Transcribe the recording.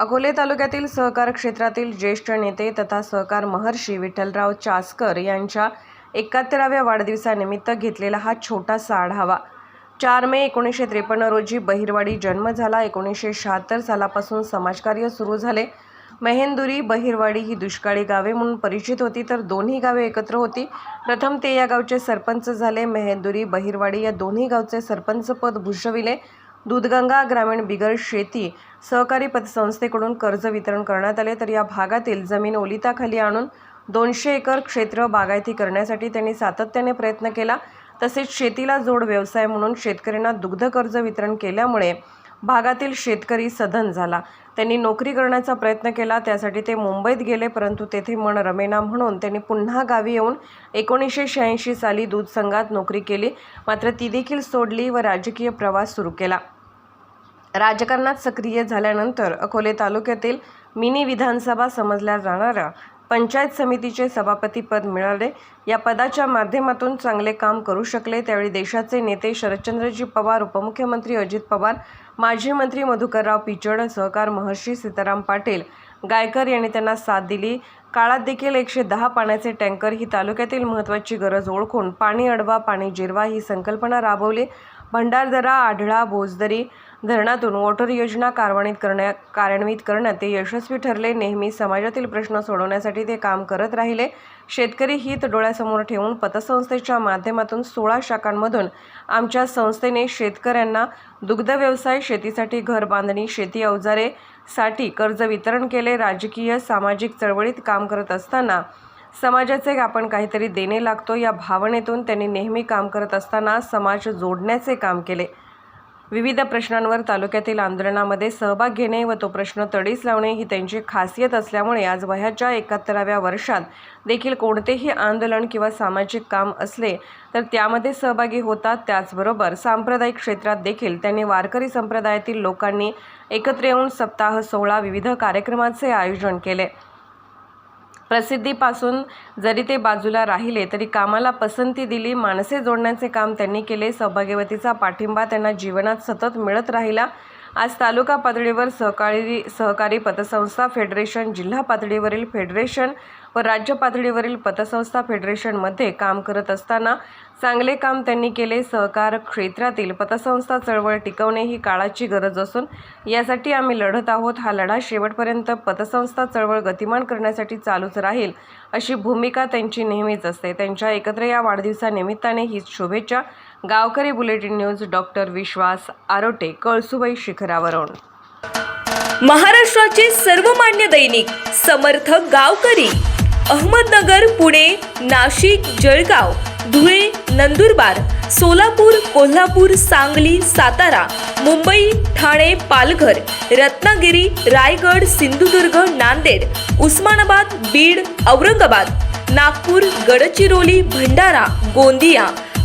अकोले तालुक्यातील सहकार क्षेत्रातील ज्येष्ठ नेते तथा सहकार महर्षी विठ्ठलराव चासकर यांच्या एकाहत्तराव्या वाढदिवसानिमित्त घेतलेला हा छोटासा आढावा चार मे एकोणीसशे त्रेपन्न रोजी बहिरवाडी जन्म झाला. एकोणीसशे शहात्तर सालापासून समाजकार्य सुरू झाले. मेहेंदुरी बहिरवाडी ही दुष्काळी गावे म्हणून परिचित होती तर दोन्ही गावे एकत्र होती. प्रथम ते या गावचे सरपंच झाले. मेहेंदुरी बहिरवाडी या दोन्ही गावचे सरपंचपद भूषविले. दूधगंगा ग्रामीण बिगर शेती सहकारी पतसंस्थेकडून कर्ज वितरण करण्यात आले. तर या भागातील जमीन ओलिताखाली आणून दोनशे एकर क्षेत्र बागायती करण्यासाठी त्यांनी सातत्याने प्रयत्न केला. तसेच शेतीला जोड व्यवसाय म्हणून शेतकऱ्यांना दुग्ध कर्ज वितरण केल्यामुळे भागातील शेतकरी सधन झाला. त्यांनी नोकरी करण्याचा प्रयत्न केला. त्यासाठी ते मुंबईत गेले परंतु तेथे मन रमेना म्हणून त्यांनी पुन्हा गावी येऊन एकोणीसशे शहाऐंशी साली दूध संघात नोकरी केली. मात्र ती देखील सोडली व राजकीय प्रवास सुरू केला. राजकारणात सक्रिय झाल्यानंतर अकोले तालुक्यातील मिनी विधानसभा समजल्या जाणाऱ्या पंचायत समितीचे सभापतीपद मिळाले. या पदाच्या माध्यमातून चांगले काम करू शकले. त्यावेळी देशाचे नेते शरदचंद्रजी पवार उपमुख्यमंत्री अजित पवार माजी मंत्री मधुकरराव पिचड सहकार महर्षी सीताराम पाटील गायकर यांनी त्यांना साथ दिली. काळात देखील एकशे दहा पाण्याचे टँकर ही तालुक्यातील महत्त्वाची गरज ओळखून पाणी अडवा पाणी जिरवा ही संकल्पना राबवली. भंडारदरा आढळा भोजदरी धरणातून वॉटर योजना कार्यान्वित करण्या कार्यान्वित करण्यात ते यशस्वी ठरले. नेहमी समाजातील प्रश्न सोडवण्यासाठी ते काम करत राहिले. शेतकरी हित डोळ्यासमोर ठेवून पतसंस्थेच्या माध्यमातून सोळा शाखांमधून आमच्या संस्थेने शेतकऱ्यांना दुग्ध व्यवसाय शेतीसाठी घर बांधणी शेती अवजारेसाठी कर्ज वितरण केले. राजकीय सामाजिक चळवळीत काम करत असताना समाजाचे आपण काहीतरी देणे लागतो या भावनेतून त्यांनी नेहमी काम करत असताना समाज जोडण्याचे काम केले. विविध प्रश्नांवर तालुक्यातील आंदोलनामध्ये सहभाग घेणे व तो प्रश्न तडीस लावणे ही त्यांची खासियत असल्यामुळे आज वयाच्या एकाहत्तराव्या वर्षात देखील कोणतेही आंदोलन किंवा सामाजिक काम असले तर त्यामध्ये सहभागी होतात. त्याचबरोबर सांप्रदायिक क्षेत्रात देखील त्यांनी वारकरी संप्रदायातील लोकांनी एकत्र येऊन सप्ताह सोहळा विविध कार्यक्रमाचे आयोजन केले. प्रसिद्धीपासून जरी ते बाजूला राहिले तरी कामाला पसंती दिली माणसे जोडण्याचे काम त्यांनी केले सौभाग्यवतीचा पाठिंबा त्यांना जीवनात सतत मिळत राहिला. आज तालुका पातळीवर सहकारी सहकारी पतसंस्था फेडरेशन जिल्हा पातळीवरील फेडरेशन व राज्य पातळीवरील पतसंस्था फेडरेशनमध्ये काम करत असताना चांगले काम त्यांनी केले. सहकार क्षेत्रातील पतसंस्था चळवळ टिकवणे ही काळाची गरज असून यासाठी आम्ही लढत आहोत. हा लढा शेवटपर्यंत पतसंस्था चळवळ गतिमान करण्यासाठी चालूच राहील अशी भूमिका त्यांची नेहमीच असते. त्यांच्या एकत्र या वाढदिवसानिमित्ताने हीच शुभेच्छा Gavkari bulletin news doctor Vishwas Arote Kalsubai शिखरावरून. महाराष्ट्राचे सर्वमान्य दैनिक समर्थ गावकरी अहमदनगर पुणे नाशिक जळगाव धुळे नंदुरबार सोलापूर कोल्हापूर सांगली सातारा मुंबई ठाणे पालघर रत्नागिरी रायगड सिंधुदुर्ग नांदेड उस्मानाबाद बीड औरंगाबाद नागपूर गडचिरोली भंडारा गोंदिया